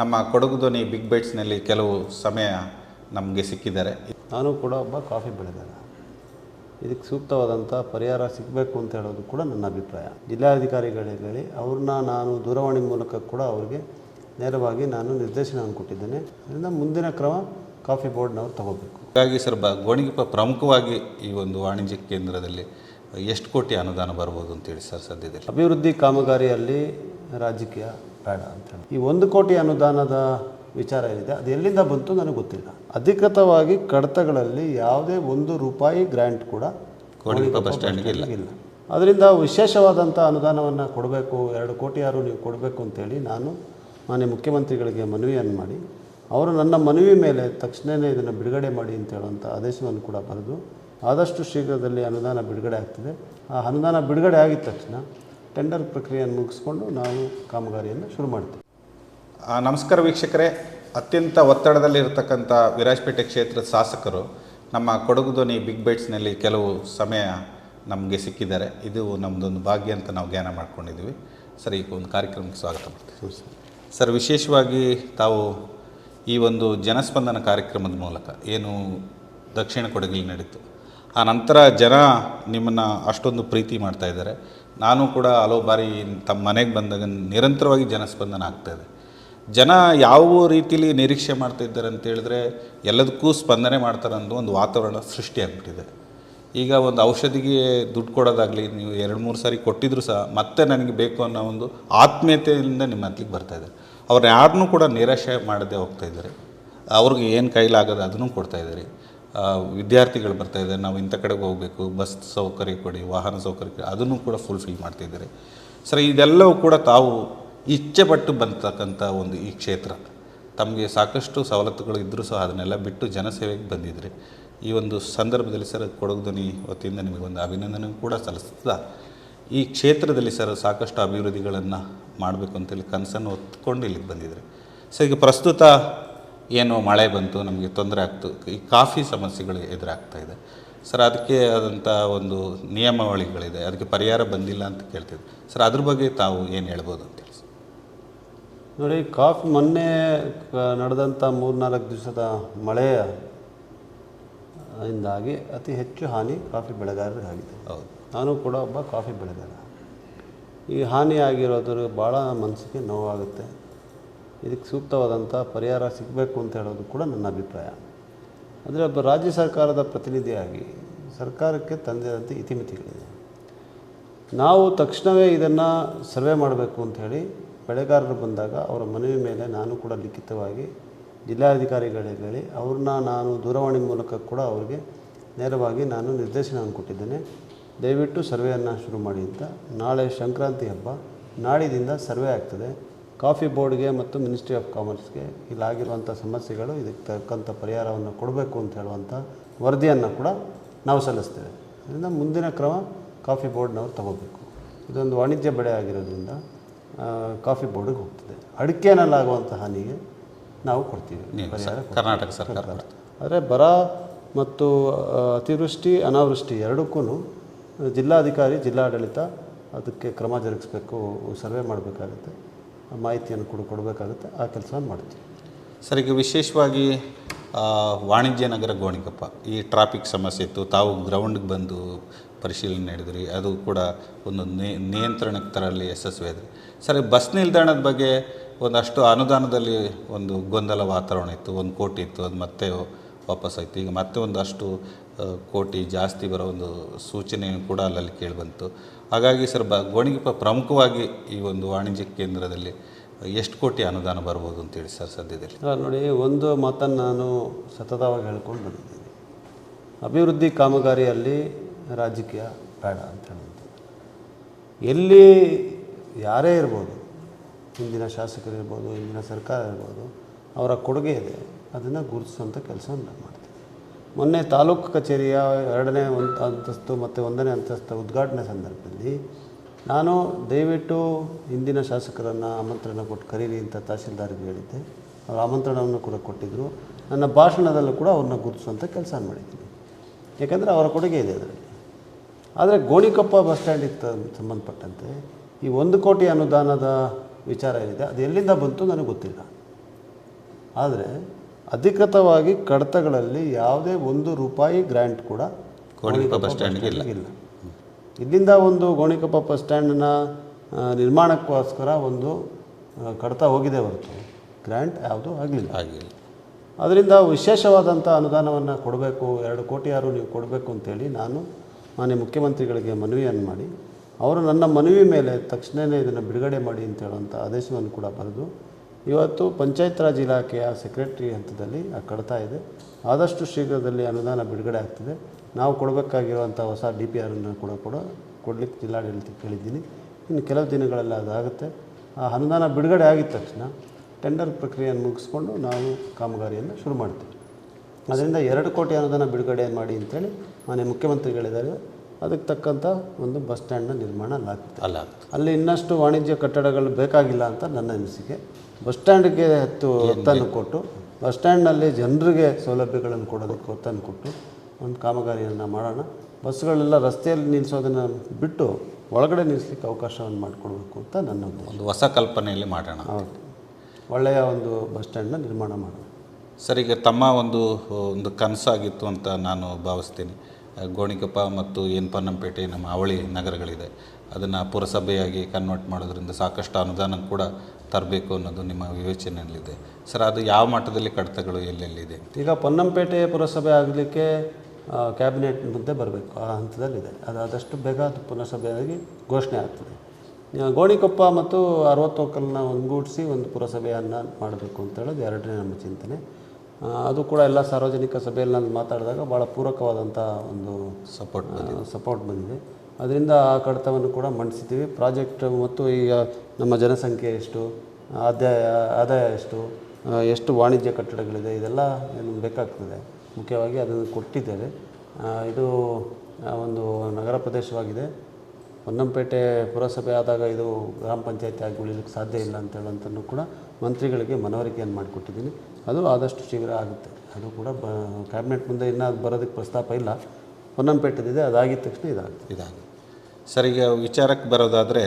ನಮ್ಮ ಕೊಡಗು ಧ್ವನಿ ಬಿಗ್ ಬೈಟ್ಸ್ನಲ್ಲಿ ಕೆಲವು ಸಮಯ ನಮಗೆ ಸಿಕ್ಕಿದ್ದಾರೆ. ನಾನು ಕೂಡ ಒಬ್ಬ ಕಾಫಿ ಬೆಳೆಗಾರ ಇದಕ್ಕೆ ಸೂಕ್ತವಾದಂಥ ಪರಿಹಾರ ಸಿಗಬೇಕು ಅಂತ ಹೇಳೋದು ಕೂಡ ನನ್ನ ಅಭಿಪ್ರಾಯ. ಜಿಲ್ಲಾಧಿಕಾರಿಗಳಿಗೆ ಹೇಳಿ ಅವ್ರನ್ನ ನಾನು ದೂರವಾಣಿ ಮೂಲಕ ಕೂಡ ಅವರಿಗೆ ನೇರವಾಗಿ ನಾನು ನಿರ್ದೇಶನವನ್ನು ಕೊಟ್ಟಿದ್ದೇನೆ. ಅದರಿಂದ ಮುಂದಿನ ಕ್ರಮ ಕಾಫಿ ಬೋರ್ಡ್ನವ್ರು ತಗೋಬೇಕು. ಹಾಗಾಗಿ ಸರ್ ಬ ಗೋಣಿಗೊಪ್ಪ ಪ್ರಮುಖವಾಗಿ ಈ ಒಂದು ವಾಣಿಜ್ಯ ಕೇಂದ್ರದಲ್ಲಿ ಎಷ್ಟು ಕೋಟಿ ಅನುದಾನ ಬರ್ಬೋದು ಅಂತೇಳಿ ಸರ್ ಸದ್ಯದಲ್ಲಿ? ಅಭಿವೃದ್ಧಿ ಕಾಮಗಾರಿಯಲ್ಲಿ ರಾಜಕೀಯ ಬೇಡ ಅಂತೇಳಿ ಈ ಒಂದು ಕೋಟಿ ಅನುದಾನದ ವಿಚಾರ ಏನಿದೆ ಅದು ಎಲ್ಲಿಂದ ಬಂತು ನನಗೆ ಗೊತ್ತಿಲ್ಲ. ಅಧಿಕೃತವಾಗಿ ಕಡತಗಳಲ್ಲಿ ಯಾವುದೇ ಒಂದು ರೂಪಾಯಿ ಗ್ರ್ಯಾಂಟ್ ಕೂಡ ಬಸ್ ಸ್ಟ್ಯಾಂಡ್ಗೆ ಇಲ್ಲ. ಇಲ್ಲ. ಅದರಿಂದ ವಿಶೇಷವಾದಂಥ ಅನುದಾನವನ್ನು ಕೊಡಬೇಕು ಎರಡು ಕೋಟಿ ಯಾರು ನೀವು ಕೊಡಬೇಕು ಅಂತೇಳಿ ನಾನು ಮಾನ್ಯ ಮುಖ್ಯಮಂತ್ರಿಗಳಿಗೆ ಮನವಿಯನ್ನು ಮಾಡಿ ಅವರು ನನ್ನ ಮನವಿ ಮೇಲೆ ತಕ್ಷಣವೇ ಇದನ್ನು ಬಿಡುಗಡೆ ಮಾಡಿ ಅಂತ ಹೇಳುವಂಥ ಆದೇಶವನ್ನು ಕೂಡ ಬರೆದು ಆದಷ್ಟು ಶೀಘ್ರದಲ್ಲಿ ಅನುದಾನ ಬಿಡುಗಡೆ ಆಗ್ತದೆ. ಆ ಅನುದಾನ ಬಿಡುಗಡೆ ಆಗಿದ ತಕ್ಷಣ ಟೆಂಡರ್ ಪ್ರಕ್ರಿಯೆಯನ್ನು ಮುಗಿಸ್ಕೊಂಡು ನಾವು ಕಾಮಗಾರಿಯನ್ನು ಶುರು ಮಾಡ್ತೀವಿ. ಆ, ನಮಸ್ಕಾರ ವೀಕ್ಷಕರೇ. ಅತ್ಯಂತ ಒತ್ತಡದಲ್ಲಿರ್ತಕ್ಕಂಥ ವಿರಾಜಪೇಟೆ ಕ್ಷೇತ್ರದ ಶಾಸಕರು ನಮ್ಮ ಕೊಡಗು ಧ್ವನಿ ಬಿಗ್ ಬೈಟ್ಸ್ನಲ್ಲಿ ಕೆಲವು ಸಮಯ ನಮಗೆ ಸಿಕ್ಕಿದ್ದಾರೆ. ಇದು ನಮ್ಮದೊಂದು ಭಾಗ್ಯ ಅಂತ ನಾವು ಜ್ಞಾನ ಮಾಡ್ಕೊಂಡಿದ್ದೀವಿ. ಸರ್ ಈಗ ಒಂದು ಕಾರ್ಯಕ್ರಮಕ್ಕೆ ಸ್ವಾಗತ ಮಾಡ್ತೀವಿ ಸರ್. ವಿಶೇಷವಾಗಿ ತಾವು ಈ ಒಂದು ಜನಸ್ಪಂದನ ಕಾರ್ಯಕ್ರಮದ ಮೂಲಕ ಏನು ದಕ್ಷಿಣ ಕೊಡಗಲ್ಲಿ ನಡೀತು. ಆ ನಂತರ ಜನ ನಿಮ್ಮನ್ನು ಅಷ್ಟೊಂದು ಪ್ರೀತಿ ಮಾಡ್ತಾ ಇದ್ದಾರೆ. ನಾನು ಕೂಡ ಹಲವು ಬಾರಿ ತಮ್ಮ ಮನೆಗೆ ಬಂದಾಗ ನಿರಂತರವಾಗಿ ಜನಸ್ಪಂದನ ಆಗ್ತಾಯಿದೆ ಜನ ಯಾವ ರೀತಿಲಿ ನಿರೀಕ್ಷೆ ಅಂತ ಹೇಳಿದ್ರೆ ಎಲ್ಲದಕ್ಕೂ ಸ್ಪಂದನೆ ಮಾಡ್ತಾರೆ ಅನ್ನೋ ಒಂದು ವಾತಾವರಣ ಸೃಷ್ಟಿಯಾಗ್ಬಿಟ್ಟಿದೆ ಈಗ ಒಂದು ಔಷಧಿಗೆ ದುಡ್ಡು ಕೊಡೋದಾಗಲಿ ನೀವು ಎರಡು ಮೂರು ಸಾರಿ ಕೊಟ್ಟಿದ್ರು ಸಹ ಮತ್ತೆ ನನಗೆ ಬೇಕು ಅನ್ನೋ ಒಂದು ಆತ್ಮೀಯತೆಯಿಂದ ನಿಮ್ಮ ಹತ್ತಿಗೆ ಬರ್ತಾ ಇದೆ. ಅವ್ರು ಯಾರನ್ನೂ ಕೂಡ ನಿರಾಶೆ ಮಾಡದೆ ಹೋಗ್ತಾ ಇದ್ದಾರೆ. ಅವ್ರಿಗೆ ಏನು ಕೈಲಾಗೋದು ಅದನ್ನು ಕೊಡ್ತಾ ಇದ್ದಾರೆ. ಆ, ವಿದ್ಯಾರ್ಥಿಗಳು ಬರ್ತಾ ಇದ್ದಾರೆ. ನಾವು ಇಂಥ ಕಡೆಗೆ ಹೋಗಬೇಕು. ಬಸ್ ಸೌಕರ್ಯ ಕೊಡಿ, ವಾಹನ ಸೌಕರ್ಯ ಕೊಡಿ. ಅದನ್ನು ಕೂಡ ಫುಲ್ಫಿಲ್ ಮಾಡ್ತಿದ್ದಾರೆ ಸರ್, ಇದೆಲ್ಲವೂ ಕೂಡ ತಾವು ಇಚ್ಛೆ ಪಟ್ಟು ಬಂತಕ್ಕಂಥ ಒಂದು ಈ ಕ್ಷೇತ್ರ. ತಮಗೆ ಸಾಕಷ್ಟು ಸವಲತ್ತುಗಳು ಇದ್ದರೂ ಸಹ ಅದನ್ನೆಲ್ಲ ಬಿಟ್ಟು ಜನಸೇವೆಗೆ ಬಂದಿದ್ದರೆ ಈ ಒಂದು ಸಂದರ್ಭದಲ್ಲಿ ಸರ್, ಕೊಡಗು ಧ್ವನಿ ವತಿಯಿಂದ ನಿಮಗೆ ಒಂದು ಅಭಿನಂದನೆ ಕೂಡ ಸಲ್ಲಿಸ್ತದ ಈ ಕ್ಷೇತ್ರದಲ್ಲಿ ಸರ್, ಸಾಕಷ್ಟು ಅಭಿವೃದ್ಧಿಗಳನ್ನು ಮಾಡಬೇಕು ಅಂತೇಳಿ ಕನಸನ್ನು ಹೊತ್ಕೊಂಡು ಇಲ್ಲಿಗೆ ಬಂದಿದ್ರಿ. ಸರ್, ಈಗ ಪ್ರಸ್ತುತ ಏನು ಮಳೆ ಬಂತು ನಮಗೆ ತೊಂದರೆ ಆಗ್ತು. ಈ ಕಾಫಿ ಸಮಸ್ಯೆಗಳು ಎದುರಾಗ್ತಾ ಇದೆ. ಸರ್ ಅದಕ್ಕೆ ಆದಂಥ ಒಂದು ನಿಯಮಾವಳಿಗಳಿದೆ. ಅದಕ್ಕೆ ಪರಿಹಾರ ಬಂದಿಲ್ಲ ಅಂತ ಕೇಳ್ತಿದ್ದೆ. ಸರ್ ಅದ್ರ ಬಗ್ಗೆ ತಾವು ಏನು ಹೇಳ್ಬೋದು ಅಂತೇಳಿ ನೋಡಿ ಕಾಫಿ ಮೊನ್ನೆ ನಡೆದಂಥ ನಡೆದಂಥ ಮೂರ್ನಾಲ್ಕು ದಿವಸದ ಮಳೆಯ ಇಂದಾಗಿ ಅತಿ ಹೆಚ್ಚು ಹಾನಿ ಕಾಫಿ ಬೆಳೆಗಾರರಿಗಾಗಿದೆ ಹೌದು. ನಾನು ಕೂಡ ಒಬ್ಬ ಕಾಫಿ ಬೆಳೆಗಾರ. ಈ ಹಾನಿ ಆಗಿರೋದ್ರ ಭಾಳ ಮನಸ್ಸಿಗೆ ನೋವಾಗುತ್ತೆ. ಇದಕ್ಕೆ ಸೂಕ್ತವಾದಂಥ ಪರಿಹಾರ ಸಿಗಬೇಕು ಅಂತ ಹೇಳೋದು ಕೂಡ ನನ್ನ ಅಭಿಪ್ರಾಯ. ಅಂದರೆ ಒಬ್ಬ ರಾಜ್ಯ ಸರ್ಕಾರದ ಪ್ರತಿನಿಧಿಯಾಗಿ ಸರ್ಕಾರಕ್ಕೆ ತಂದಿದಂಥ ಇತಿಮಿತಿಗಳಿದೆ. ನಾವು ತಕ್ಷಣವೇ ಇದನ್ನು ಸರ್ವೆ ಮಾಡಬೇಕು ಅಂಥೇಳಿ ಬೆಳೆಗಾರರು ಬಂದಾಗ ಅವರ ಮನವಿ ಮೇಲೆ ನಾನು ಕೂಡ ಲಿಖಿತವಾಗಿ ಜಿಲ್ಲಾಧಿಕಾರಿಗಳಿಗೆ ಹೇಳಿ ಅವ್ರನ್ನ ನಾನು ದೂರವಾಣಿ ಮೂಲಕ ಕೂಡ ಅವರಿಗೆ ನೇರವಾಗಿ ನಾನು ನಿರ್ದೇಶನವನ್ನು ಕೊಟ್ಟಿದ್ದೇನೆ. ದಯವಿಟ್ಟು ಸರ್ವೆಯನ್ನು ಶುರು ಮಾಡಿ ಅಂತ. ನಾಳೆ ಸಂಕ್ರಾಂತಿ ಹಬ್ಬ, ನಾಡಿದಿಂದ ಸರ್ವೆ ಆಗ್ತದೆ. ಕಾಫಿ ಬೋರ್ಡ್ಗೆ ಮತ್ತು ಮಿನಿಸ್ಟ್ರಿ ಆಫ್ ಕಾಮರ್ಸ್ಗೆ ಇಲ್ಲಾಗಿರುವಂಥ ಸಮಸ್ಯೆಗಳು ಇದಕ್ಕೆ ತಕ್ಕಂಥ ಪರಿಹಾರವನ್ನು ಕೊಡಬೇಕು ಅಂತ ಹೇಳುವಂಥ ವರದಿಯನ್ನು ಕೂಡ ನಾವು ಸಲ್ಲಿಸ್ತೇವೆ. ಅದರಿಂದ ಮುಂದಿನ ಕ್ರಮ ಕಾಫಿ ಬೋರ್ಡ್ನವ್ರು ತಗೋಬೇಕು. ಇದೊಂದು ವಾಣಿಜ್ಯ ಬೆಳೆ ಆಗಿರೋದ್ರಿಂದ ಕಾಫಿ ಬೋರ್ಡಿಗೆ ಹೋಗ್ತದೆ. ಅಡಿಕೆನಲ್ಲಾಗುವಂಥ ಹಾನಿಗೆ ನಾವು ಕೊಡ್ತೀವಿ. ಪರಿಹಾರ ಕರ್ನಾಟಕ ಸರ್ಕಾರ ಆದರೆ ಬರ ಮತ್ತು ಅತಿವೃಷ್ಟಿ ಅನಾವೃಷ್ಟಿ ಎರಡಕ್ಕೂ ಜಿಲ್ಲಾಧಿಕಾರಿ ಜಿಲ್ಲಾಡಳಿತ ಅದಕ್ಕೆ ಕ್ರಮ ಜರುಗಿಸ್ಬೇಕು ಸರ್ವೆ ಮಾಡಬೇಕಾಗುತ್ತೆ. ಮಾಹಿತಿಯನ್ನು ಕೂಡ ಕೊಡಬೇಕಾಗುತ್ತೆ, ಆ ಕೆಲಸವನ್ನು ಮಾಡ್ತೀವಿ. ಸರ್, ಈಗ ವಿಶೇಷವಾಗಿ ವಾಣಿಜ್ಯ ನಗರ ಗೋಣಿಕಪ್ಪ, ಈ ಟ್ರಾಫಿಕ್ ಸಮಸ್ಯೆ ಇತ್ತು, ತಾವು ಗ್ರೌಂಡ್ಗೆ ಬಂದು ಪರಿಶೀಲನೆ ನಡೆದ್ರಿ, ಅದು ಕೂಡ ಒಂದು ನಿಯಂತ್ರಣಕ್ಕೆ ತರಲ್ಲಿ ಯಶಸ್ವಿ ಆದರೆ. ಸರ್ ಬಸ್ ನಿಲ್ದಾಣದ ಬಗ್ಗೆ ಒಂದಷ್ಟು ಅನುದಾನದಲ್ಲಿ ಒಂದು ಗೊಂದಲ ವಾತಾವರಣ ಇತ್ತು, ಒಂದು ಕೋಟಿ ಇತ್ತು, ಅದು ಮತ್ತೆ ವಾಪಸ್ ಆಯಿತು, ಈಗ ಮತ್ತೆ ಒಂದಷ್ಟು ಕೋಟಿ ಜಾಸ್ತಿ ಬರೋ ಒಂದು ಸೂಚನೆಯನ್ನು ಕೂಡ ಅಲ್ಲಲ್ಲಿ ಕೇಳಿಬಂತು ಹಾಗಾಗಿ ಸರ್ ಬ ಗೋಣಿಗೊಪ್ಪ ಪ್ರಮುಖವಾಗಿ ಈ ಒಂದು ವಾಣಿಜ್ಯ ಕೇಂದ್ರದಲ್ಲಿ ಎಷ್ಟು ಕೋಟಿ ಅನುದಾನ ಬರ್ಬೋದು ಅಂತೇಳಿ ಸರ್ ಸದ್ಯದಲ್ಲಿ? ನೋಡಿ ಒಂದು ಮಾತನ್ನು ನಾನು ಸತತವಾಗಿ ಹೇಳ್ಕೊಂಡು ಬಂದಿದ್ದೀನಿ. ಅಭಿವೃದ್ಧಿ ಕಾಮಗಾರಿಯಲ್ಲಿ ರಾಜಕೀಯ ಬೇಡ ಅಂತ ಹೇಳ್ಬೋದು ಎಲ್ಲಿ ಯಾರೇ ಇರ್ಬೋದು, ಹಿಂದಿನ ಶಾಸಕರಿರ್ಬೋದು, ಹಿಂದಿನ ಸರ್ಕಾರ ಇರ್ಬೋದು, ಅವರ ಕೊಡುಗೆ ಇದೆ, ಅದನ್ನು ಗುರುತಿಸುವಂಥ ಕೆಲಸವನ್ನು ನಾನು ಮಾಡ್ತೀವಿ ಮೊನ್ನೆ ತಾಲೂಕು ಕಚೇರಿಯ ಎರಡನೇ ಅಂತಸ್ತು ಮತ್ತು ಒಂದನೇ ಅಂತಸ್ತು ಉದ್ಘಾಟನೆ ಸಂದರ್ಭದಲ್ಲಿ ನಾನು ದಯವಿಟ್ಟು ಹಿಂದಿನ ಶಾಸಕರನ್ನು ಆಮಂತ್ರಣ ಕೊಟ್ಟು ಕರೀರಿ ಅಂತ ತಹಸೀಲ್ದಾರ್ಗೆ ಹೇಳಿದ್ದೆ. ಅವ್ರ ಆಮಂತ್ರಣವನ್ನು ಕೂಡ ಕೊಟ್ಟಿದ್ದರು ನನ್ನ ಭಾಷಣದಲ್ಲೂ ಕೂಡ ಅವ್ರನ್ನ ಗುರುತಿಸುವಂಥ ಕೆಲಸ ಮಾಡಿದ್ದೀನಿ. ಯಾಕಂದರೆ ಅವರ ಕೊಡುಗೆ ಇದೆ ಅದರಲ್ಲಿ. ಆದರೆ ಗೋಣಿಕೊಪ್ಪ ಬಸ್ ಸ್ಟ್ಯಾಂಡಿಗೆ ಸಂಬಂಧಪಟ್ಟಂತೆ ಈ ಒಂದು ಕೋಟಿ ಅನುದಾನದ ವಿಚಾರ ಏನಿದೆ, ಅದು ಎಲ್ಲಿಂದ ಬಂತು ನನಗೆ ಗೊತ್ತಿಲ್ಲ. ಆದರೆ ಅಧಿಕೃತವಾಗಿ ಕಡತಗಳಲ್ಲಿ ಯಾವುದೇ ಒಂದು ರೂಪಾಯಿ ಗ್ರ್ಯಾಂಟ್ ಕೂಡ ಗೋಣಿಕೊಪ್ಪ ಬಸ್ ಸ್ಟ್ಯಾಂಡ್ಗೆ ಇಲ್ಲ. ಇಲ್ಲ. ಇಲ್ಲಿಂದ ಒಂದು ಗೋಣಿಕೊಪ್ಪ ಬಸ್ ಸ್ಟ್ಯಾಂಡ್ನ ನಿರ್ಮಾಣಕ್ಕೋಸ್ಕರ ಒಂದು ಕಡತ ಹೋಗಿದೆ ಹೊರತು. ಗ್ರ್ಯಾಂಟ್ ಯಾವುದೂ ಆಗಲಿಲ್ಲ ಆಗಿಲ್ಲ. ಅದರಿಂದ ವಿಶೇಷವಾದಂಥ ಅನುದಾನವನ್ನು ಕೊಡಬೇಕು ಎರಡು ಕೋಟಿ ಯಾರು ನೀವು ಕೊಡಬೇಕು ಅಂತೇಳಿ ನಾನು ಮಾನ್ಯ ಮುಖ್ಯಮಂತ್ರಿಗಳಿಗೆ ಮನವಿಯನ್ನು ಮಾಡಿ ಅವರು ನನ್ನ ಮನವಿ ಮೇಲೆ ತಕ್ಷಣವೇ ಇದನ್ನು ಬಿಡುಗಡೆ ಮಾಡಿ ಅಂತ ಹೇಳುವಂಥ ಆದೇಶವನ್ನು ಕೂಡ ಬರೆದು ಇವತ್ತು ಪಂಚಾಯತ್ ರಾಜ್ ಇಲಾಖೆಯ ಸೆಕ್ರೆಟರಿ ಹಂತದಲ್ಲಿ ಆ ಕಡತ ಇದೆ. ಆದಷ್ಟು ಶೀಘ್ರದಲ್ಲಿ ಅನುದಾನ ಬಿಡುಗಡೆ ಆಗ್ತದೆ. ನಾವು ಕೊಡಬೇಕಾಗಿರುವಂಥ ಹೊಸ ಡಿ ಪಿ ಆರನ್ನು ಕೂಡ ಕೂಡ ಕೊಡಲಿಕ್ಕೆ ಜಿಲ್ಲಾಡಳಿತಕ್ಕೆ ಕೇಳಿದ್ದೀನಿ. ಇನ್ನು ಕೆಲವು ದಿನಗಳಲ್ಲಿ ಅದಾಗುತ್ತೆ ಆ ಅನುದಾನ ಬಿಡುಗಡೆ ಆಗಿದ ತಕ್ಷಣ ಟೆಂಡರ್ ಪ್ರಕ್ರಿಯೆಯನ್ನು ಮುಗಿಸ್ಕೊಂಡು ನಾವು ಕಾಮಗಾರಿಯನ್ನು ಶುರು ಮಾಡ್ತೀವಿ. ಅದರಿಂದ ಎರಡು ಕೋಟಿ ಅನುದಾನ ಬಿಡುಗಡೆ ಮಾಡಿ ಅಂತೇಳಿ ಮಾನ್ಯ ಮುಖ್ಯಮಂತ್ರಿಗಳಿದ್ದಾರೆ. ಅದಕ್ಕೆ ತಕ್ಕಂಥ ಒಂದು ಬಸ್ ಸ್ಟ್ಯಾಂಡ್ನ ನಿರ್ಮಾಣ ಅಲ್ಲ ಅಲ್ಲಿ ಇನ್ನಷ್ಟು ವಾಣಿಜ್ಯ ಕಟ್ಟಡಗಳು ಬೇಕಾಗಿಲ್ಲ ಅಂತ ನನ್ನ ಅನಿಸಿಕೆ. ಬಸ್ ಸ್ಟ್ಯಾಂಡ್ಗೆ ಹತ್ತು ಒತ್ತನ್ನು ಕೊಟ್ಟು ಬಸ್ ಸ್ಟ್ಯಾಂಡ್ನಲ್ಲಿ ಜನರಿಗೆ ಸೌಲಭ್ಯಗಳನ್ನು ಕೊಡೋದಕ್ಕೆ ಒತ್ತನ್ನು ಕೊಟ್ಟು ಒಂದು ಕಾಮಗಾರಿಯನ್ನು ಮಾಡೋಣ. ಬಸ್ಗಳೆಲ್ಲ ರಸ್ತೆಯಲ್ಲಿ ನಿಲ್ಲಿಸೋದನ್ನು ಬಿಟ್ಟು ಒಳಗಡೆ ನಿಲ್ಲಿಸಲಿಕ್ಕೆ ಅವಕಾಶವನ್ನು ಮಾಡಿಕೊಡ್ಬೇಕು ಅಂತ ನನ್ನ ಒಂದು ಹೊಸ ಕಲ್ಪನೆಯಲ್ಲಿ ಮಾಡೋಣ. ಹೌದು. ಒಳ್ಳೆಯ ಒಂದು ಬಸ್ ಸ್ಟ್ಯಾಂಡ್ನ ನಿರ್ಮಾಣ ಮಾಡೋಣ. ಸರ್ ಈಗ ತಮ್ಮ ಒಂದು ಒಂದು ಕನಸಾಗಿತ್ತು ಅಂತ ನಾನು ಭಾವಿಸ್ತೀನಿ. ಗೋಣಿಕಪ್ಪ ಗೋಣಿಕೊಪ್ಪ ಮತ್ತು ಏನ್ಪನ್ನಂಪೇಟೆ ನಮ್ಮ ಅವಳಿ ನಗರಗಳಿದೆ. ಅದನ್ನು ಪುರಸಭೆಯಾಗಿ ಕನ್ವರ್ಟ್ ಮಾಡೋದ್ರಿಂದ ಸಾಕಷ್ಟು ಅನುದಾನ ಕೂಡ ತರಬೇಕು ಅನ್ನೋದು ನಿಮ್ಮ ವಿವೇಚನೆಯಲ್ಲಿದೆ. ಸರ್ ಅದು ಯಾವ ಮಟ್ಟದಲ್ಲಿ ಕಡಿತಗಳು ಎಲ್ಲೆಲ್ಲಿದೆ? ಈಗ ಪೊನ್ನಂಪೇಟೆ ಪುರಸಭೆ ಆಗಲಿಕ್ಕೆ ಕ್ಯಾಬಿನೆಟ್ ಮುಂದೆ ಬರಬೇಕು. ಆ ಹಂತದಲ್ಲಿದೆ. ಅದು ಆದಷ್ಟು ಬೇಗ ಅದು ಪುರಸಭೆಯಾಗಿ ಘೋಷಣೆ ಆಗ್ತದೆ. ಗೋಣಿಕೊಪ್ಪ ಮತ್ತು ಅರವತ್ತೊಕ್ಕಲನ್ನ ಒಂದುಗೂಡಿಸಿ ಒಂದು ಪುರಸಭೆಯನ್ನು ಮಾಡಬೇಕು ಅಂತ ಹೇಳೋದು ಎರಡನೇ ನಮ್ಮ ಚಿಂತನೆ. ಅದು ಕೂಡ ಎಲ್ಲ ಸಾರ್ವಜನಿಕ ಸಭೆಯಲ್ಲಿ ನಾನು ಮಾತಾಡಿದಾಗ ಭಾಳ ಪೂರಕವಾದಂಥ ಒಂದು ಸಪೋರ್ಟ್ ಸಪೋರ್ಟ್ ಬಂದಿದೆ. ಅದರಿಂದ ಆ ಕಡತವನ್ನು ಕೂಡ ಮಂಡಿಸಿದ್ದೀವಿ. ಪ್ರಾಜೆಕ್ಟ್ ಮತ್ತು ಈಗ ನಮ್ಮ ಜನಸಂಖ್ಯೆ ಎಷ್ಟು, ಆದಾಯ ಆದಾಯ ಎಷ್ಟು ಎಷ್ಟು ವಾಣಿಜ್ಯ ಕಟ್ಟಡಗಳಿದೆ, ಇದೆಲ್ಲ ಏನು ಬೇಕಾಗ್ತದೆ. ಮುಖ್ಯವಾಗಿ ಅದನ್ನು ಕೊಟ್ಟಿದ್ದೇವೆ. ಇದು ಒಂದು ನಗರ ಪ್ರದೇಶವಾಗಿದೆ. ಹೊನ್ನಂಪೇಟೆ ಪುರಸಭೆ ಆದಾಗ ಇದು ಗ್ರಾಮ ಪಂಚಾಯತಿ ಆಗಿ ಉಳಿಲಿಕ್ಕೆ ಸಾಧ್ಯ ಇಲ್ಲ ಅಂತ ಹೇಳುವಂಥನ್ನು ಕೂಡ ಮಂತ್ರಿಗಳಿಗೆ ಮನವರಿಕೆಯನ್ನು ಮಾಡಿಕೊಟ್ಟಿದ್ದೀನಿ. ಅದು ಆದಷ್ಟು ಶೀಘ್ರ ಆಗುತ್ತೆ. ಅದು ಕೂಡ ಬ ಕ್ಯಾಬಿನೆಟ್ ಮುಂದೆ ಇನ್ನೂ ಬರೋದಕ್ಕೆ ಪ್ರಸ್ತಾಪ ಇಲ್ಲ. ಹೊನ್ನಂಪೇಟೆದಿದೆ, ಅದಾಗಿದ ತಕ್ಷಣ ಇದಾಗುತ್ತೆ. ಇದಾಗಿದೆ ಸರ್, ಈಗ ವಿಚಾರಕ್ಕೆ ಬರೋದಾದರೆ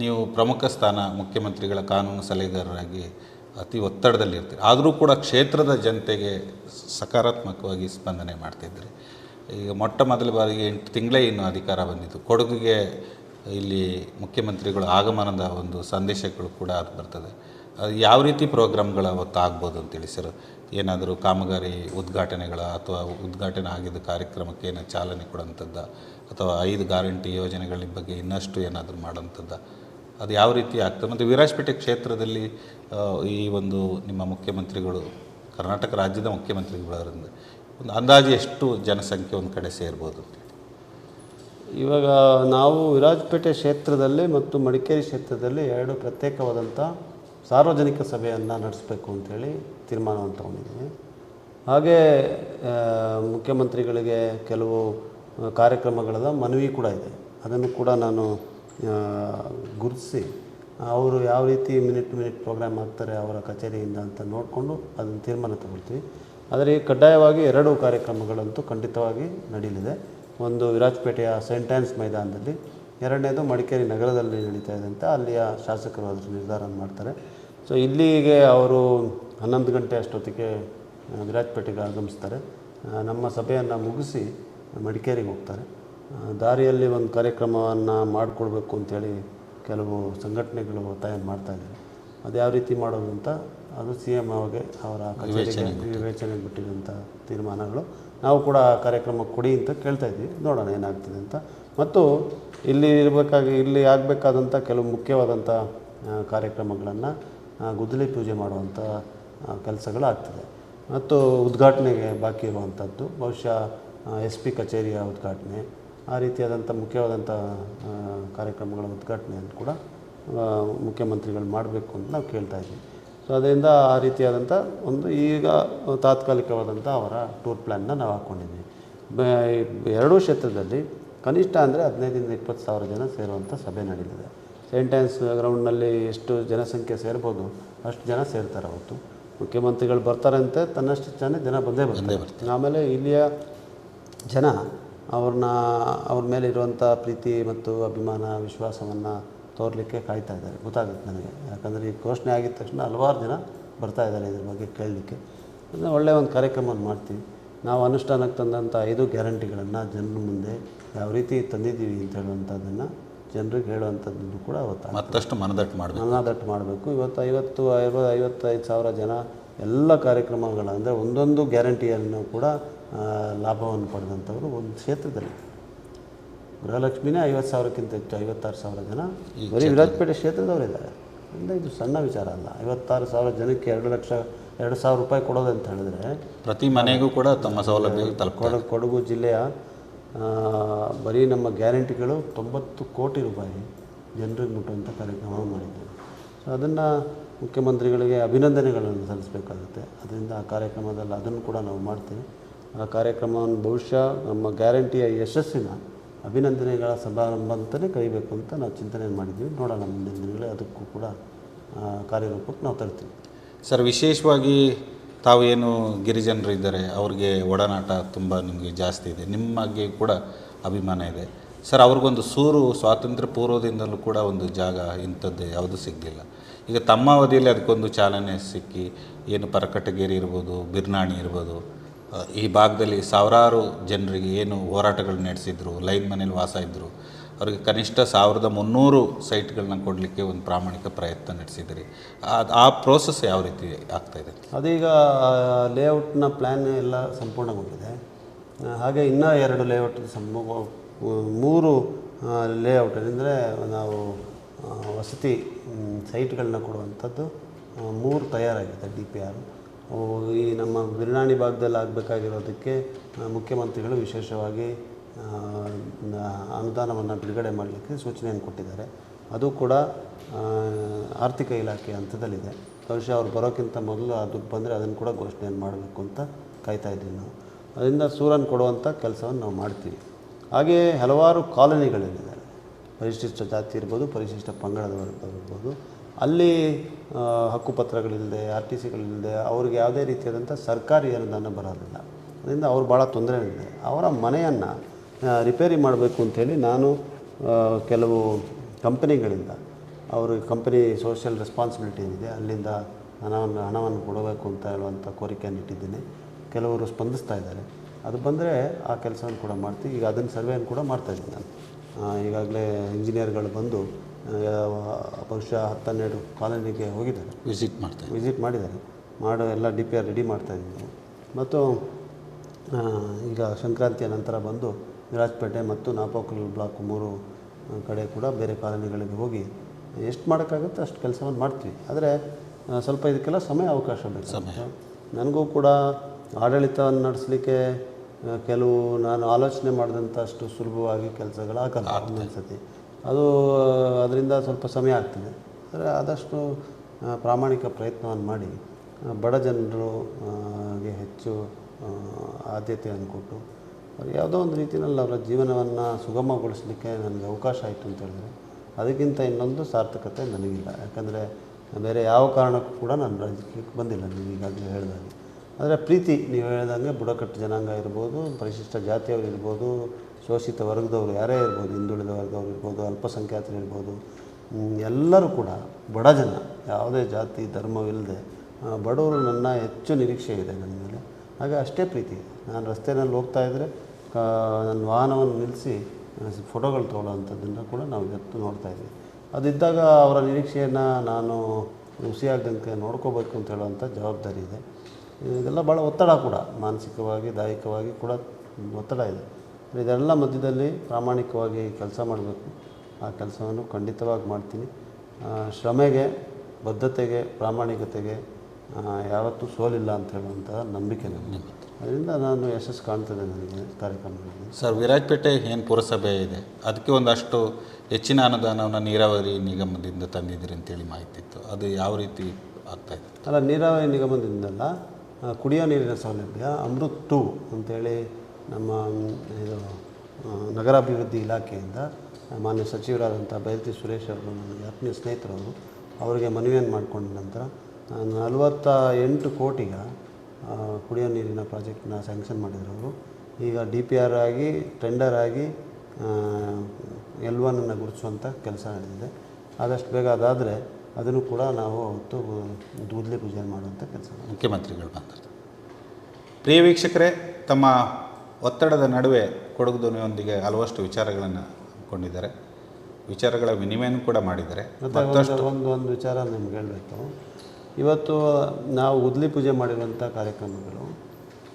ನೀವು ಪ್ರಮುಖ ಸ್ಥಾನ ಮುಖ್ಯಮಂತ್ರಿಗಳ ಕಾನೂನು ಸಲಹೆಗಾರರಾಗಿ ಅತಿ ಒತ್ತಡದಲ್ಲಿರ್ತೀರಿ ಆದರೂ ಕೂಡ ಕ್ಷೇತ್ರದ ಜನತೆಗೆ ಸಕಾರಾತ್ಮಕವಾಗಿ ಸ್ಪಂದನೆ ಮಾಡ್ತಿದ್ರಿ ಈಗ ಮೊಟ್ಟ ಮೊದಲ ಬಾರಿಗೆ ಎಂಟು ತಿಂಗಳೇ ಇನ್ನು ಅಧಿಕಾರ ಬಂದಿತ್ತು. ಕೊಡಗಿಗೆ ಇಲ್ಲಿ ಮುಖ್ಯಮಂತ್ರಿಗಳ ಆಗಮನದ ಒಂದು ಸಂದೇಶಗಳು ಕೂಡ ಅದು ಬರ್ತದೆ. ಯಾವ ರೀತಿ ಪ್ರೋಗ್ರಾಮ್ಗಳು ಅವತ್ತು ಆಗ್ಬೋದು ಅಂತೇಳಿ ಸರ್ ಏನಾದರೂ ಕಾಮಗಾರಿ ಉದ್ಘಾಟನೆಗಳ ಅಥವಾ ಉದ್ಘಾಟನೆ ಆಗಿದ್ದ ಕಾರ್ಯಕ್ರಮಕ್ಕೆ ಏನು ಚಾಲನೆ ಕೊಡೋಂಥದ್ದು ಅಥವಾ ಐದು ಗ್ಯಾರಂಟಿ ಯೋಜನೆಗಳ ಬಗ್ಗೆ ಇನ್ನಷ್ಟು ಏನಾದರೂ ಮಾಡೋಂಥದ್ದು, ಅದು ಯಾವ ರೀತಿ ಆಗ್ತದೆ? ಮತ್ತು ವಿರಾಜಪೇಟೆ ಕ್ಷೇತ್ರದಲ್ಲಿ ಈ ಒಂದು ನಿಮ್ಮ ಮುಖ್ಯಮಂತ್ರಿಗಳು, ಕರ್ನಾಟಕ ರಾಜ್ಯದ ಮುಖ್ಯಮಂತ್ರಿಗಳರಿಂದ ಒಂದು ಅಂದಾಜು ಎಷ್ಟು ಜನಸಂಖ್ಯೆ ಒಂದು ಕಡೆ ಸೇರ್ಬೋದು ಇವಾಗ ನಾವು ವಿರಾಜಪೇಟೆ ಕ್ಷೇತ್ರದಲ್ಲಿ ಮತ್ತು ಮಡಿಕೇರಿ ಕ್ಷೇತ್ರದಲ್ಲಿ ಎರಡು ಪ್ರತ್ಯೇಕವಾದಂಥ ಸಾರ್ವಜನಿಕ ಸಭೆಯನ್ನು ನಡೆಸಬೇಕು ಅಂಥೇಳಿ ತೀರ್ಮಾನವನ್ನು ತಗೊಂಡಿದ್ದೀವಿ ಹಾಗೇ ಮುಖ್ಯಮಂತ್ರಿಗಳಿಗೆ ಕೆಲವು ಕಾರ್ಯಕ್ರಮಗಳದ ಕಾರ್ಯಕ್ರಮಗಳ ಮನವಿ ಕೂಡ ಇದೆ. ಅದನ್ನು ಕೂಡ ನಾನು ಗುರುತಿಸಿ, ಅವರು ಯಾವ ರೀತಿ ಮಿನಿಟ್ ಮಿನಿಟ್ ಪ್ರೋಗ್ರಾಮ್ ಆಗ್ತಾರೆ ಅವರ ಕಚೇರಿಯಿಂದ ಅಂತ ನೋಡಿಕೊಂಡು ಅದನ್ನು ತೀರ್ಮಾನ ತಗೊಳ್ತೀವಿ. ಆದರೆ ಈ ಕಡ್ಡಾಯವಾಗಿ ಎರಡು ಕಾರ್ಯಕ್ರಮಗಳಂತೂ ಖಂಡಿತವಾಗಿ ನಡೀಲಿದೆ ಒಂದು ವಿರಾಜಪೇಟೆಯ ಸೆಂಟ್ ಆನ್ಸ್ ಮೈದಾನದಲ್ಲಿ, ಎರಡನೇದು ಮಡಿಕೇರಿ ನಗರದಲ್ಲಿ ನಡೀತಾ ಇದೆ ಅಂತ ಅಲ್ಲಿಯ ಶಾಸಕರು ಅದರ ನಿರ್ಧಾರ ಮಾಡ್ತಾರೆ. ಸೊ ಇಲ್ಲಿಗೆ ಅವರು ಹನ್ನೊಂದು ಗಂಟೆ ಅಷ್ಟೊತ್ತಿಗೆ ವಿರಾಜ್ಪೇಟೆಗೆ ಆಗಮಿಸ್ತಾರೆ. ನಮ್ಮ ಸಭೆಯನ್ನು ಮುಗಿಸಿ ಮಡಿಕೇರಿಗೆ ಹೋಗ್ತಾರೆ. ದಾರಿಯಲ್ಲಿ ಒಂದು ಕಾರ್ಯಕ್ರಮವನ್ನು ಮಾಡಿಕೊಡ್ಬೇಕು ಅಂತೇಳಿ ಕೆಲವು ಸಂಘಟನೆಗಳು ತಯಾರು ಮಾಡ್ತಾ ಇದ್ದಾರೆ. ಅದು ಯಾವ ರೀತಿ ಮಾಡೋದು ಅಂತ ಅದು ಸಿ ಎಂ ಅವರಿಗೆ ಅವರ ವಿವೇಚನೆ ಬಿಟ್ಟಿರುವಂಥ ತೀರ್ಮಾನಗಳು. ನಾವು ಕೂಡ ಆ ಕಾರ್ಯಕ್ರಮ ಕೊಡಿ ಅಂತ ಕೇಳ್ತಾ ಇದ್ವಿ ನೋಡೋಣ ಏನಾಗ್ತದೆ ಅಂತ. ಮತ್ತು ಇಲ್ಲಿ ಇರಬೇಕಾಗಿ ಇಲ್ಲಿ ಆಗಬೇಕಾದಂಥ ಕೆಲವು ಮುಖ್ಯವಾದಂಥ ಕಾರ್ಯಕ್ರಮಗಳನ್ನು ಗುದ್ದಲಿ ಪೂಜೆ ಮಾಡುವಂಥ ಕೆಲಸಗಳಾಗ್ತದೆ. ಮತ್ತು ಉದ್ಘಾಟನೆಗೆ ಬಾಕಿ ಇರುವಂಥದ್ದು ಬಹುಶಃ ಎಸ್ ಪಿ ಕಚೇರಿಯ ಉದ್ಘಾಟನೆ, ಆ ರೀತಿಯಾದಂಥ ಮುಖ್ಯವಾದಂಥ ಕಾರ್ಯಕ್ರಮಗಳ ಉದ್ಘಾಟನೆಯನ್ನು ಕೂಡ ಮುಖ್ಯಮಂತ್ರಿಗಳು ಮಾಡಬೇಕು ಅಂತ ನಾವು ಕೇಳ್ತಾ ಇದ್ದೀವಿ. ಸೊ ಅದರಿಂದ ಆ ರೀತಿಯಾದಂಥ ಒಂದು ಈಗ ತಾತ್ಕಾಲಿಕವಾದಂಥ ಅವರ ಟೂರ್ ಪ್ಲ್ಯಾನ್ನ ನಾವು ಹಾಕ್ಕೊಂಡಿದ್ವಿ ಬ- ಎರಡೂ ಕ್ಷೇತ್ರದಲ್ಲಿ ಕನಿಷ್ಠ ಅಂದರೆ ಹದಿನೈದರಿಂದ ಇಪ್ಪತ್ತು ಸಾವಿರ ಜನ ಸೇರುವಂಥ ಸಭೆ ನಡೀಲಿದೆ ಸೈಂಟ್ ಗ್ರೌಂಡ್ನಲ್ಲಿ ಎಷ್ಟು ಜನಸಂಖ್ಯೆ ಸೇರ್ಬೋದು ಅಷ್ಟು ಜನ ಸೇರ್ತಾರೆ ಅವತ್ತು. ಮುಖ್ಯಮಂತ್ರಿಗಳು ಬರ್ತಾರಂತೆ ತನ್ನಷ್ಟು ಜನ ಜನ ಬಂದೇ ಬರ್ತಾರೆ. ಆಮೇಲೆ ಇಲ್ಲಿಯ ಜನ ಅವ್ರನ್ನ ಅವ್ರ ಮೇಲೆ ಇರುವಂಥ ಪ್ರೀತಿ ಮತ್ತು ಅಭಿಮಾನ ವಿಶ್ವಾಸವನ್ನು ತೋರಲಿಕ್ಕೆ ಕಾಯ್ತಾ ಇದ್ದಾರೆ. ಗೊತ್ತಾಗುತ್ತೆ ನನಗೆ. ಯಾಕಂದರೆ ಈ ಘೋಷಣೆ ಆಗಿದ ತಕ್ಷಣ ಹಲವಾರು ಜನ ಬರ್ತಾ ಇದ್ದಾರೆ ಇದ್ರ ಬಗ್ಗೆ ಕೇಳಲಿಕ್ಕೆ. ಅಂದರೆ ಒಳ್ಳೆಯ ಒಂದು ಕಾರ್ಯಕ್ರಮವನ್ನು ಮಾಡ್ತೀವಿ. ನಾವು ಅನುಷ್ಠಾನಕ್ಕೆ ತಂದಂಥ ಐದು ಗ್ಯಾರಂಟಿಗಳನ್ನು ಜನರ ಮುಂದೆ ಯಾವ ರೀತಿ ತಂದಿದ್ದೀವಿ ಅಂತ ಹೇಳುವಂಥದ್ದನ್ನು ಜನರಿಗೆ ಹೇಳುವಂಥದ್ದನ್ನು ಕೂಡ ಅವತ್ತು ಮತ್ತಷ್ಟು ಮನದಟ್ಟು ಮಾಡಬೇಕು. ಮನದಟ್ಟು ಮಾಡಬೇಕು. ಇವತ್ತು ಐವತ್ತು ಐವತ್ತು ಐವತ್ತೈದು ಸಾವಿರ ಜನ ಎಲ್ಲ ಕಾರ್ಯಕ್ರಮಗಳ ಅಂದರೆ ಒಂದೊಂದು ಗ್ಯಾರಂಟಿಯನ್ನು ಕೂಡ ಲಾಭವನ್ನು ಪಡೆದಂಥವರು ಒಂದು ಕ್ಷೇತ್ರದಲ್ಲಿ. ಗೃಹಲಕ್ಷ್ಮಿನೇ ಐವತ್ತು ಸಾವಿರಕ್ಕಿಂತ ಹೆಚ್ಚು ಐವತ್ತಾರು ಸಾವಿರ ಜನ. ಬರೀ ವಿರಾಜಪೇಟೆ ಕ್ಷೇತ್ರದವರಿದ್ದಾರೆ ಅಂದರೆ ಇದು ಸಣ್ಣ ವಿಚಾರ ಅಲ್ಲ. ಐವತ್ತಾರು ಸಾವಿರ ಜನಕ್ಕೆ ಎರಡು ಲಕ್ಷ ಎರಡು ಸಾವಿರ ರೂಪಾಯಿ ಕೊಡೋದಂತ ಹೇಳಿದ್ರೆ ಪ್ರತಿ ಮನೆಗೂ ಕೂಡ ತಮ್ಮ ಸೌಲಭ್ಯ ಕೊಡಗು ಜಿಲ್ಲೆಯ ಬರೀ ನಮ್ಮ ಗ್ಯಾರಂಟಿಗಳು ತೊಂಬತ್ತು ಕೋಟಿ ರೂಪಾಯಿ ಜನರಿಗೆ ಮುಟ್ಟುವಂಥ ಕಾರ್ಯಕ್ರಮ ಮಾಡಿದ್ದೇವೆ ಸೊ ಅದನ್ನು ಮುಖ್ಯಮಂತ್ರಿಗಳಿಗೆ ಅಭಿನಂದನೆಗಳನ್ನು ಸಲ್ಲಿಸಬೇಕಾಗುತ್ತೆ. ಅದರಿಂದ ಆ ಕಾರ್ಯಕ್ರಮದಲ್ಲಿ ಅದನ್ನು ಕೂಡ ನಾವು ಮಾಡ್ತೀವಿ. ಆ ಕಾರ್ಯಕ್ರಮವನ್ನು ಬಹುಶಃ ನಮ್ಮ ಗ್ಯಾರಂಟಿಯ ಯಶಸ್ಸಿನ ಅಭಿನಂದನೆಗಳ ಸಮಾರಂಭ ಅಂತಲೇ ಕರಿಬೇಕು ಅಂತ ನಾವು ಚಿಂತನೆ ಮಾಡಿದ್ದೀವಿ. ನೋಡೋಣ ಮುಂದಿನ ದಿನಗಳೇ ಅದಕ್ಕೂ ಕೂಡ ಕಾರ್ಯರೂಪಕ್ಕೆ ನಾವು ತರ್ತೀವಿ. ಸರ್, ವಿಶೇಷವಾಗಿ ತಾವು ಏನು ಗಿರಿಜನರು ಇದ್ದಾರೆ, ಅವ್ರಿಗೆ ಒಡನಾಟ ತುಂಬ ನಿಮಗೆ ಜಾಸ್ತಿ ಇದೆ. ನಿಮಗೆ ಕೂಡ ಅಭಿಮಾನ ಇದೆ. ಸರ್, ಅವ್ರಿಗೊಂದು ಸೂರು ಸ್ವಾತಂತ್ರ್ಯ ಪೂರ್ವದಿಂದಲೂ ಕೂಡ ಒಂದು ಜಾಗ ಇಂಥದ್ದೇ, ಯಾವುದೂ ಸಿಗಲಿಲ್ಲ. ಈಗ ತಮ್ಮ ಅವಧಿಯಲ್ಲಿ ಅದಕ್ಕೊಂದು ಚಾಲನೆ ಸಿಕ್ಕಿ, ಏನು ಪರಕಟಗೇರಿ ಇರ್ಬೋದು, ಬಿರ್ನಾಣಿ ಇರ್ಬೋದು ಈ ಭಾಗದಲ್ಲಿ ಸಾವಿರಾರು ಜನರಿಗೆ ಏನು ಹೋರಾಟಗಳು ನಡೆಸಿದ್ರು, ಲೈನ್ ಮನೇಲಿ ವಾಸ ಇದ್ದರು ಅವರಿಗೆ ಕನಿಷ್ಠ ಸಾವಿರದ ಮುನ್ನೂರು ಸೈಟ್ಗಳನ್ನ ಕೊಡಲಿಕ್ಕೆ ಒಂದು ಪ್ರಾಮಾಣಿಕ ಪ್ರಯತ್ನ ನಡೆಸಿದ್ರಿ. ಅದು ಆ ಪ್ರೋಸೆಸ್ ಯಾವ ರೀತಿ ಆಗ್ತಾಯಿದೆ ಅದೀಗ ಲೇಔಟ್ನ ಪ್ಲ್ಯಾನ್ ಎಲ್ಲ ಸಂಪೂರ್ಣಗೊಂಡಿದೆ. ಹಾಗೆ ಇನ್ನೂ ಎರಡು ಲೇಔಟ್ ಸಂ ಮೂರು ಲೇಔಟ್ ಅಂದರೆ ನಾವು ವಸತಿ ಸೈಟ್ಗಳನ್ನ ಕೊಡುವಂಥದ್ದು ಮೂರು ತಯಾರಾಗಿದೆ ಡಿ ಪಿ ಆರ್ ಈ ನಮ್ಮ ಬಿರ್ನಾಣಿ ಭಾಗದಲ್ಲಿ ಆಗಬೇಕಾಗಿರೋದಕ್ಕೆ ಮುಖ್ಯಮಂತ್ರಿಗಳು ವಿಶೇಷವಾಗಿ ಅನುದಾನವನ್ನು ಬಿಡುಗಡೆ ಮಾಡಲಿಕ್ಕೆ ಸೂಚನೆಯನ್ನು ಕೊಟ್ಟಿದ್ದಾರೆ. ಅದು ಕೂಡ ಆರ್ಥಿಕ ಇಲಾಖೆ ಹಂತದಲ್ಲಿದೆ. ಬಹುಶಃ ಅವ್ರು ಬರೋಕ್ಕಿಂತ ಮೊದಲು ಅದು ಬಂದರೆ ಅದನ್ನು ಕೂಡ ಘೋಷಣೆಯನ್ನು ಮಾಡಬೇಕು ಅಂತ ಕಾಯ್ತಾ ಇದ್ದೀವಿ ನಾವು. ಅದರಿಂದ ಸೂರನ್ ಕೊಡುವಂಥ ಕೆಲಸವನ್ನು ನಾವು ಮಾಡ್ತೀವಿ. ಹಾಗೆಯೇ ಹಲವಾರು ಕಾಲೋನಿಗಳಲ್ಲಿದ್ದಾರೆ ಪರಿಶಿಷ್ಟ ಜಾತಿ ಇರ್ಬೋದು, ಪರಿಶಿಷ್ಟ ಪಂಗಡದವರಿರ್ಬೋದು ಅಲ್ಲಿ ಹಕ್ಕುಪತ್ರಗಳಿಲ್ಲದೆ, ಆರ್ ಟಿ ಸಿಗಳಿಲ್ಲದೆ ಅವ್ರಿಗೆ ಯಾವುದೇ ರೀತಿಯಾದಂಥ ಸರ್ಕಾರಿ ಅನುದಾನ ಬರೋದಿಲ್ಲ. ಅದರಿಂದ ಅವ್ರು ಭಾಳ ಇದೆ ಅವರ ಮನೆಯನ್ನು ರಿಪೇರಿ ಮಾಡಬೇಕು ಅಂಥೇಳಿ ನಾನು ಕೆಲವು ಕಂಪನಿಗಳಿಂದ ಅವರು ಕಂಪನಿ ಸೋಷಿಯಲ್ ರೆಸ್ಪಾನ್ಸಿಬಿಲಿಟಿ ಏನಿದೆ ಅಲ್ಲಿಂದ ಹಣವನ್ನು ಹಣವನ್ನು ಕೊಡಬೇಕು ಅಂತ ಹೇಳುವಂಥ ಕೋರಿಕೆಯನ್ನು ಇಟ್ಟಿದ್ದೀನಿ. ಕೆಲವರು ಸ್ಪಂದಿಸ್ತಾ ಇದ್ದಾರೆ. ಅದು ಬಂದರೆ ಆ ಕೆಲಸವನ್ನು ಕೂಡ ಮಾಡ್ತೀವಿ. ಈಗ ಅದನ್ನು ಸರ್ವೆಯನ್ನು ಕೂಡ ಮಾಡ್ತಾಯಿದ್ದೀನಿ ನಾನು. ಈಗಾಗಲೇ ಇಂಜಿನಿಯರ್ಗಳು ಬಂದು ಬಹುಶಃ ಬಹುಶಃ ಹತ್ತನ್ನೆರಡು ಕಾಲೋನಿಗೆ ಹೋಗಿದ್ದಾರೆ. ವಿಸಿಟ್ ಮಾಡ್ತಾರೆ ವಿಸಿಟ್ ಮಾಡಿದ್ದಾರೆ. ಮಾಡೋ ಎಲ್ಲ ಡಿ ಪಿ ಆರ್ ರೆಡಿ ಮಾಡ್ತಾಯಿದ್ದೀನಿ ಮತ್ತು ಈಗ ಸಂಕ್ರಾಂತಿಯ ನಂತರ ಬಂದು ವಿರಾಜಪೇಟೆ ಮತ್ತು ನಾಪೋಕಲ್ ಬ್ಲಾಕ್ ಮೂರು ಕಡೆ ಕೂಡ ಬೇರೆ ಕಾಲೋನಿಗಳಿಗೆ ಹೋಗಿ ಎಷ್ಟು ಮಾಡೋಕ್ಕಾಗುತ್ತೆ ಅಷ್ಟು ಕೆಲಸವನ್ನು ಮಾಡ್ತೀವಿ. ಆದರೆ ಸ್ವಲ್ಪ ಇದಕ್ಕೆಲ್ಲ ಸಮಯ ಅವಕಾಶ ಬೇಕು. ಸಮಯ. ನನಗೂ ಕೂಡ ಆಡಳಿತವನ್ನು ನಡೆಸಲಿಕ್ಕೆ ಕೆಲವು ನಾನು ಆಲೋಚನೆ ಮಾಡಿದಂಥ ಅಷ್ಟು ಸುಲಭವಾಗಿ ಕೆಲಸಗಳಾಗಲ್ಲ ಒಂದೊಂದು ಸತಿ ಅದು ಅದರಿಂದ ಸ್ವಲ್ಪ ಸಮಯ ಆಗ್ತದೆ. ಆದರೆ ಆದಷ್ಟು ಪ್ರಾಮಾಣಿಕ ಪ್ರಯತ್ನವನ್ನು ಮಾಡಿ ಬಡ ಜನರು ಹೆಚ್ಚು ಆದ್ಯತೆಯನ್ನು ಕೊಟ್ಟು ಅವ್ರು ಯಾವುದೋ ಒಂದು ರೀತಿಯಲ್ಲಿ ಅವರ ಜೀವನವನ್ನು ಸುಗಮಗೊಳಿಸಲಿಕ್ಕೆ ನನಗೆ ಅವಕಾಶ ಆಯಿತು ಅಂತ ಹೇಳಿದ್ರೆ, ಅದಕ್ಕಿಂತ ಇನ್ನೊಂದು ಸಾರ್ಥಕತೆ ನನಗಿಲ್ಲ. ಯಾಕಂದರೆ ಬೇರೆ ಯಾವ ಕಾರಣಕ್ಕೂ ಕೂಡ ನಾನು ರಾಜಕೀಯಕ್ಕೆ ಬಂದಿಲ್ಲ, ನೀವು ಈಗಾಗಲೇ ಹೇಳಿದಾಗೆ. ಆದರೆ ಪ್ರೀತಿ, ನೀವು ಹೇಳ್ದಂಗೆ ಬುಡಕಟ್ಟು ಜನಾಂಗ ಇರ್ಬೋದು, ಪರಿಶಿಷ್ಟ ಜಾತಿಯವರು ಇರ್ಬೋದು, ಶೋಷಿತ ವರ್ಗದವರು ಯಾರೇ ಇರ್ಬೋದು, ಹಿಂದುಳಿದ ವರ್ಗದವ್ರು ಇರ್ಬೋದು, ಅಲ್ಪಸಂಖ್ಯಾತರು ಇರ್ಬೋದು ಎಲ್ಲರೂ ಕೂಡ ಬಡ ಜನ, ಯಾವುದೇ ಜಾತಿ, ಧರ್ಮವಿಲ್ಲದೆ ಬಡವರು ನನ್ನ ಹೆಚ್ಚು ನಿರೀಕ್ಷೆ ಇದೆ ನನ್ನ ಹಾಗೆ ಅಷ್ಟೇ ಪ್ರೀತಿ. ನಾನು ರಸ್ತೆಯಲ್ಲಿ ಹೋಗ್ತಾ ಇದ್ದರೆ ನನ್ನ ವಾಹನವನ್ನು ನಿಲ್ಲಿಸಿ ಫೋಟೋಗಳು ತೊಗೊಳ್ಳೋವಂಥದ್ದನ್ನು ಕೂಡ ನಾವು ಇವತ್ತು ನೋಡ್ತಾ ಇದ್ವಿ. ಅದಿದ್ದಾಗ ಅವರ ನಿರೀಕ್ಷೆಯನ್ನು ನಾನು ಹುಸಿಯಾಗದಂತೆ ನೋಡ್ಕೋಬೇಕು ಅಂತ ಹೇಳುವಂಥ ಜವಾಬ್ದಾರಿ ಇದೆ. ಇದೆಲ್ಲ ಭಾಳ ಒತ್ತಡ ಕೂಡ, ಮಾನಸಿಕವಾಗಿ ದೈಹಿಕವಾಗಿ ಕೂಡ ಒತ್ತಡ ಇದೆ. ಇದೆಲ್ಲ ಮಧ್ಯದಲ್ಲಿ ಪ್ರಾಮಾಣಿಕವಾಗಿ ಕೆಲಸ ಮಾಡಬೇಕು. ಆ ಕೆಲಸವನ್ನು ಖಂಡಿತವಾಗಿ ಮಾಡ್ತೀನಿ. ಶ್ರಮೆಗೆ, ಬದ್ಧತೆಗೆ, ಪ್ರಾಮಾಣಿಕತೆಗೆ ಯಾವತ್ತೂ ಸೋಲಿಲ್ಲ ಅಂತ ಹೇಳುವಂಥ ನಂಬಿಕೆ ನನಗೆ ಅದರಿಂದ ನಾನು ಯಶಸ್ಸು ಕಾಣ್ತದೆ ನನಗೆ ಕಾರ್ಯಕ್ರಮದಲ್ಲಿ. ಸರ್ ವಿರಾಜಪೇಟೆ ಏನು ಪುರಸಭೆ ಇದೆ? ಅದಕ್ಕೆ ಒಂದಷ್ಟು ಹೆಚ್ಚಿನ ಅನುದಾನವನ್ನು ನೀರಾವರಿ ನಿಗಮದಿಂದ ತಂದಿದ್ದೀರಿ ಅಂತೇಳಿ ಮಾಹಿತಿ ಇತ್ತು. ಅದು ಯಾವ ರೀತಿ ಆಗ್ತಾಯಿದೆ ಅಲ್ಲ ನೀರಾವರಿ ನಿಗಮದಿಂದಲ್ಲ ಕುಡಿಯೋ ನೀರಿನ ಸೌಲಭ್ಯ ಅಮೃತ್ ಟು ಅಂತೇಳಿ ನಮ್ಮ ಇದು ನಗರಾಭಿವೃದ್ಧಿ ಇಲಾಖೆಯಿಂದ ಮಾನ್ಯ ಸಚಿವರಾದಂಥ ಬೈರತಿ ಸುರೇಶ್ ಅವರು ನನಗೆ ಆತ್ಮೀಯ ಸ್ನೇಹಿತರವರು ಅವರಿಗೆ ಮನವಿಯನ್ನು ಮಾಡಿಕೊಂಡ ನಂತರ ನಲವತ್ತ ಎಂಟು ಕೋಟಿಗ ಕುಡಿಯೋ ನೀರಿನ ಪ್ರಾಜೆಕ್ಟ್ನ ಸ್ಯಾಂಕ್ಷನ್ ಮಾಡಿದ್ರು ಅವರು. ಈಗ ಡಿ ಪಿ ಆರ್ ಆಗಿ ಟೆಂಡರ್ ಆಗಿ ಎಲ್ ಒನನ್ನು ಗುರುತಿಸುವಂಥ ಕೆಲಸ ನಡೆದಿದೆ. ಆದಷ್ಟು ಬೇಗ ಅದಾದರೆ ಅದನ್ನು ಕೂಡ ನಾವು ಅವತ್ತು ದೂದ್ಲಿ ಪೂಜೆ ಮಾಡುವಂಥ ಕೆಲಸ ಮುಖ್ಯಮಂತ್ರಿಗಳು ಮಾತಾಡ್ತಾರೆ. ಪ್ರಿಯ ವೀಕ್ಷಕರೇ ತಮ್ಮ ಒತ್ತಡದ ನಡುವೆ ಕೊಡಗು ಧ್ವನಿಯೊಂದಿಗೆ ಹಲವಷ್ಟು ವಿಚಾರಗಳನ್ನು ಕೊಂಡಿದ್ದಾರೆ. ವಿಚಾರಗಳ ವಿನಿಮಯನೂ ಕೂಡ ಮಾಡಿದ್ದಾರೆ. ಒಂದು ಒಂದು ವಿಚಾರ ನಿಮ್ಗೆ ಹೇಳಬೇಕು. ಇವತ್ತು ನಾವು ಉದ್ಲಿ ಪೂಜೆ ಮಾಡಿರುವಂಥ ಕಾರ್ಯಕ್ರಮಗಳು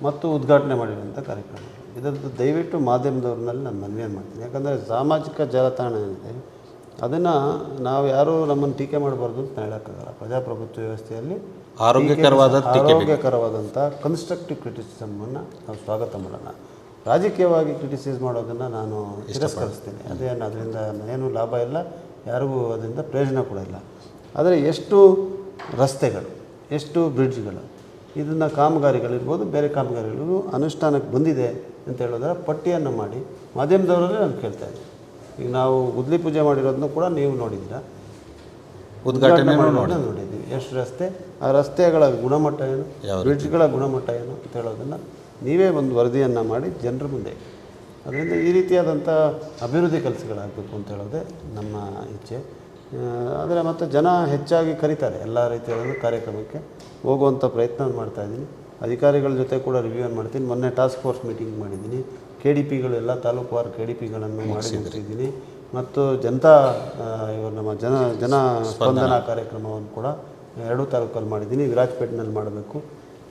ಮತ್ತು ಉದ್ಘಾಟನೆ ಮಾಡಿರುವಂಥ ಕಾರ್ಯಕ್ರಮಗಳು. ಇದರದ್ದು ದಯವಿಟ್ಟು ಮಾಧ್ಯಮದವ್ರನ್ನಲ್ಲಿ ನಾನು ಮನವಿಯನ್ನು ಮಾಡ್ತೀನಿ. ಯಾಕಂದರೆ ಸಾಮಾಜಿಕ ಜಾಲತಾಣ ಏನಿದೆ ಅದನ್ನು ನಾವು ಯಾರೂ ನಮ್ಮನ್ನು ಟೀಕೆ ಮಾಡಬಾರ್ದು ಅಂತ ಹೇಳೋಕ್ಕಾಗಲ್ಲ. ಪ್ರಜಾಪ್ರಭುತ್ವ ವ್ಯವಸ್ಥೆಯಲ್ಲಿ ಆರೋಗ್ಯಕರವಾದ ಆರೋಗ್ಯಕರವಾದಂಥ ಕನ್ಸ್ಟ್ರಕ್ಟಿವ್ ಕ್ರಿಟಿಸಿಸಮನ್ನು ನಾವು ಸ್ವಾಗತ ಮಾಡೋಣ. ರಾಜಕೀಯವಾಗಿ ಕ್ರಿಟಿಸೈಸ್ ಮಾಡೋದನ್ನು ನಾನು ತಿರಸ್ಕರಿಸ್ತೀನಿ. ಅದೇನು ಅದರಿಂದ ಏನು ಲಾಭ ಇಲ್ಲ ಯಾರಿಗೂ ಅದರಿಂದ ಪ್ರಯೋಜನ ಕೂಡ ಇಲ್ಲ. ಆದರೆ ಎಷ್ಟು ರಸ್ತೆಗಳು ಎಷ್ಟು ಬ್ರಿಡ್ಜ್ಗಳು. ಇದನ್ನು ಕಾಮಗಾರಿಗಳಿರ್ಬೋದು ಬೇರೆ ಕಾಮಗಾರಿಗಳಿಗೂ ಅನುಷ್ಠಾನಕ್ಕೆ ಬಂದಿದೆ ಅಂತ ಹೇಳೋದರ ಪಟ್ಟಿಯನ್ನು ಮಾಡಿ ಮಾಧ್ಯಮದವರಲ್ಲೇ ನಾನು ಕೇಳ್ತಾ ಇದ್ದೀನಿ. ಈಗ ನಾವು ಗುದ್ಲಿ ಪೂಜೆ ಮಾಡಿರೋದನ್ನು ಕೂಡ ನೀವು ನೋಡಿದ್ದೀರಾ? ಉದ್ಘಾಟನೆ ಮಾಡಿ ನೋಡಿದ್ದೀವಿ. ಎಷ್ಟು ರಸ್ತೆ ಆ ರಸ್ತೆಗಳ ಗುಣಮಟ್ಟ ಏನು ಬ್ರಿಡ್ಜ್ಗಳ ಗುಣಮಟ್ಟ ಏನು ಅಂತ ಹೇಳೋದನ್ನು ನೀವೇ ಒಂದು ವರದಿಯನ್ನು ಮಾಡಿ ಜನರ ಮುಂದೆ. ಅದರಿಂದ ಈ ರೀತಿಯಾದಂಥ ಅಭಿವೃದ್ಧಿ ಕೆಲಸಗಳಾಗಬೇಕು ಅಂತ ಹೇಳೋದೇ ನಮ್ಮ ಇಚ್ಛೆ. ಆದರೆ ಮತ್ತು ಜನ ಹೆಚ್ಚಾಗಿ ಕರೀತಾರೆ ಎಲ್ಲ ಒಂದು ಕಾರ್ಯಕ್ರಮಕ್ಕೆ ಹೋಗುವಂಥ ಪ್ರಯತ್ನ ಮಾಡ್ತಾ ಇದ್ದೀನಿ. ಅಧಿಕಾರಿಗಳ ಜೊತೆ ಕೂಡ ರಿವ್ಯೂವನ್ನು ಮಾಡ್ತೀನಿ. ಮೊನ್ನೆ ಟಾಸ್ಕ್ ಫೋರ್ಸ್ ಮೀಟಿಂಗ್ ಮಾಡಿದ್ದೀನಿ. ಕೆ ಡಿ ಪಿಗಳು ಎಲ್ಲ ತಾಲೂಕುವಾರು ಕೆ ಡಿ ಪಿಗಳನ್ನು ಮಾಡಿದ್ದೀನಿ ಮತ್ತು ಜನತಾ ಇವರು ನಮ್ಮ ಜನ ಜನ ಸ್ಪಂದನ. ಕಾರ್ಯಕ್ರಮವನ್ನು ಕೂಡ ಎರಡೂ ತಾಲೂಕಲ್ಲಿ ಮಾಡಿದ್ದೀನಿ. ವಿರಾಜ್ಪೇಟ್ನಲ್ಲಿ ಮಾಡಬೇಕು.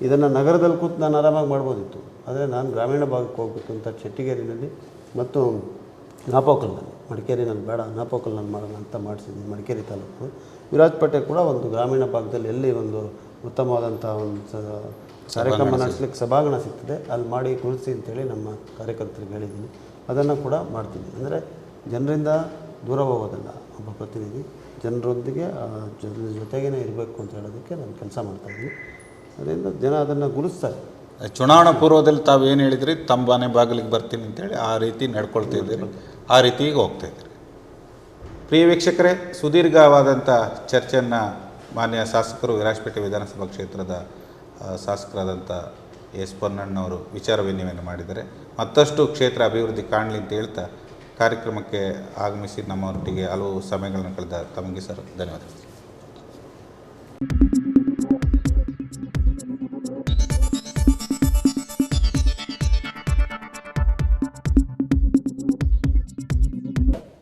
ಇದನ್ನು ನಗರದಲ್ಲಿ ಕೂತು ನಾನು ಆರಾಮಾಗಿ ಮಾಡ್ಬೋದಿತ್ತು. ಆದರೆ ನಾನು ಗ್ರಾಮೀಣ ಭಾಗಕ್ಕೆ ಹೋಗ್ಬೇಕು ಅಂತ ಚೆಟ್ಟಿಗೇರಿನಲ್ಲಿ ಮತ್ತು ನಾಪೋಕಲ್ನಲ್ಲಿ. ಮಡಿಕೇರಿನಲ್ಲಿ ಬೇಡ ಅನಾಪೋಕಲ್ ನಾನು ಮಾಡೋಣ ಅಂತ ಮಾಡಿಸಿದ್ದೀನಿ ಮಡಿಕೇರಿ ತಾಲೂಕು. ವಿರಾಜಪೇಟೆ ಕೂಡ ಒಂದು ಗ್ರಾಮೀಣ ಭಾಗದಲ್ಲಿ ಎಲ್ಲಿ ಒಂದು ಉತ್ತಮವಾದಂಥ ಒಂದು ಸ- ಕಾರ್ಯಕ್ರಮ ನಡೆಸ್ಲಿಕ್ಕೆ ಸಭಾಂಗಣ ಸಿಗ್ತದೆ ಅಲ್ಲಿ ಮಾಡಿ ಕುಳಿಸಿ ಅಂತೇಳಿ ನಮ್ಮ ಕಾರ್ಯಕರ್ತರಿಗೆ ಹೇಳಿದ್ದೀನಿ. ಅದನ್ನು ಕೂಡ ಮಾಡ್ತೀನಿ. ಅಂದರೆ ಜನರಿಂದ ದೂರ ಹೋಗೋದಲ್ಲ ಒಬ್ಬ ಪ್ರತಿನಿಧಿ. ಜನರೊಂದಿಗೆ ಆ ಜನ ಜೊತೆಗೇ ಇರಬೇಕು ಅಂತ ಹೇಳೋದಕ್ಕೆ ನಾನು ಕೆಲಸ ಮಾಡ್ತಾಯಿದ್ದೀನಿ ಅದರಿಂದ ಜನ ಅದನ್ನು ಗುರುಸ್ತಾರೆ ಚುನಾವಣಾ ಪೂರ್ವದಲ್ಲಿ ತಾವು ಏನು ಹೇಳಿದ್ರಿ? ತಂಬಾನೆ ಬಾಗಿಲಿಗೆ ಬರ್ತೀನಿ ಅಂತೇಳಿ ಆ ರೀತಿ ನಡ್ಕೊಳ್ತಾ ಇದ್ದೀರಿ. ಆ ರೀತಿ ಈಗ ಹೋಗ್ತಾ ಇದ್ದೀರಿ ಪ್ರಿಯ ವೀಕ್ಷಕರೇ ಸುದೀರ್ಘವಾದಂಥ ಚರ್ಚೆಯನ್ನು ಮಾನ್ಯ ಶಾಸಕರು ವಿರಾಜಪೇಟೆ ವಿಧಾನಸಭಾ ಕ್ಷೇತ್ರದ ಶಾಸಕರಾದಂಥ ಎಸ್ ಪೊನ್ನಣ್ಣವರು ವಿಚಾರ ವಿನಿಮಯ ಮಾಡಿದ್ದಾರೆ. ಮತ್ತಷ್ಟು ಕ್ಷೇತ್ರ ಅಭಿವೃದ್ಧಿ ಕಾಣಲಿ ಅಂತ ಹೇಳ್ತಾ ಕಾರ್ಯಕ್ರಮಕ್ಕೆ ಆಗಮಿಸಿ ನಮ್ಮೊಟ್ಟಿಗೆ ಹಲವು ಸಮಯಗಳನ್ನು ಕಳೆದ ತಮಗೆ ಸರ್, ಧನ್ಯವಾದಗಳು.